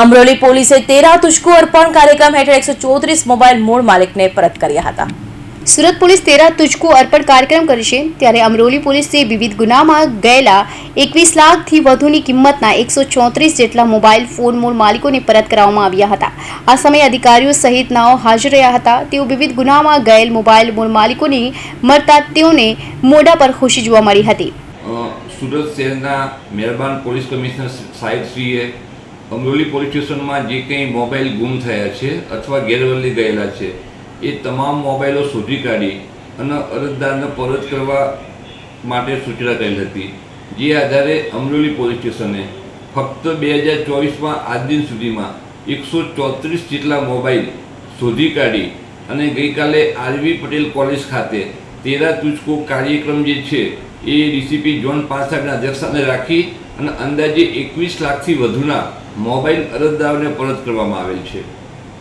અમરોલી પોલીસે તેરા તુષ્કો અર્પણ કાર્યક્રમ હેઠળ એકસો ચોત્રીસ મોબાઈલ મૂળ માલિકને પરત કર્યા હતા. સુરત પોલીસ તેરા તુજકો અર્પણ કાર્યક્રમ કરશે ત્યારે અમરોલી પોલીસે વિવિધ ગુનામાં ગયેલા એકવીસ લાખથી વધુની કિંમતના એકસો ચોત્રીસ જેટલા મોબાઈલ ફોન મૂળ માલિકોને પરત કરાવવામાં આવ્યા હતા. આ સમયે અધિકારીઓ સહિત નાઓ હાજર રહ્યા હતા. તેઓ વિવિધ ગુનામાં ગયેલ મોબાઈલ મૂળ માલિકોને મળતા તેઓને મોઢા પર ખુશી જોવા મળી હતી. સુરત શહેરના મહેરબાન પોલીસ કમિશનર સાહેબશ્રીએ અમરોલી પોલીસ સ્ટેશનમાં જે કંઈ મોબાઈલ ગુમ થયા છે અથવા ગેરવલ્લી ગયેલા છે, એ તમામ મોબાઈલો શોધી કાઢી અને અરજદારને પરત કરવા માટે સૂચના કરેલ હતી. જે આધારે અમરોલી પોલીસ સ્ટેશને ફક્ત બે હજાર ચોવીસમાં આજ દિન સુધીમાં એકસો ચોત્રીસ જેટલા મોબાઈલ શોધી કાઢી અને ગઈકાલે આરવી પટેલ કોલેજ ખાતે તેરા તુજકો કાર્યક્રમ જે છે, એ ડીસીપી જોન પાસાબના અધ્યક્ષસ્થાને રાખી અને અંદાજે એકવીસ લાખથી વધુના મોબાઈલ અરજદારોને પરત કરવામાં આવેલ છે.